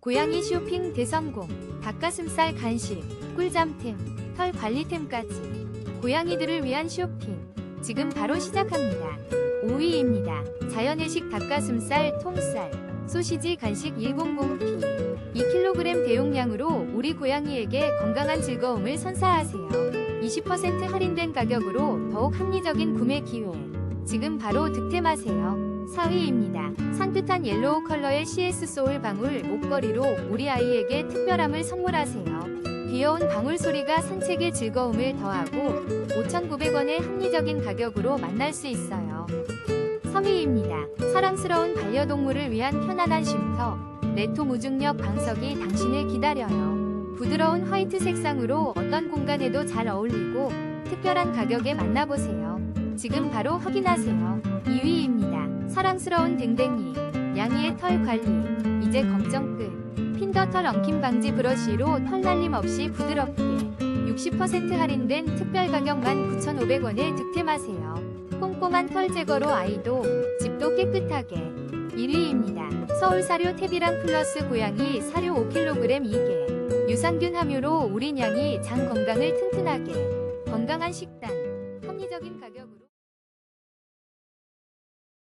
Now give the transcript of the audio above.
고양이 쇼핑 대성공, 닭가슴살 간식, 꿀잠템, 털 관리템까지 고양이들을 위한 쇼핑 지금 바로 시작합니다. 5위입니다. 자연의식 닭가슴살 통살 소시지 간식 100P 2kg 대용량으로 우리 고양이에게 건강한 즐거움을 선사하세요. 20% 할인된 가격으로 더욱 합리적인 구매 기회 지금 바로 득템하세요. 4위입니다. 산뜻한 옐로우 컬러의 CS 소울 방울 목걸이로 우리 아이에게 특별함을 선물하세요. 귀여운 방울 소리가 산책의 즐거움을 더하고 5,900원의 합리적인 가격으로 만날 수 있어요. 3위입니다. 사랑스러운 반려동물을 위한 편안한 쉼터 레토 무중력 방석이 당신을 기다려요. 부드러운 화이트 색상으로 어떤 공간에도 잘 어울리고 특별한 가격에 만나보세요. 지금 바로 확인하세요. 2위입니다. 사랑스러운 댕댕이 양이의 털 관리 이제 걱정 끝. 핀더 털 엉킴 방지 브러쉬로 털 날림 없이 부드럽게 60% 할인된 특별 가격 19,500원에 득템하세요. 꼼꼼한 털 제거로 아이도 집도 깨끗하게 1위입니다. 서울 사료 태비랑 플러스 고양이 사료 5kg 2개 유산균 함유로 우리 냥이 장 건강을 튼튼하게 건강한 식단 합리적인 가격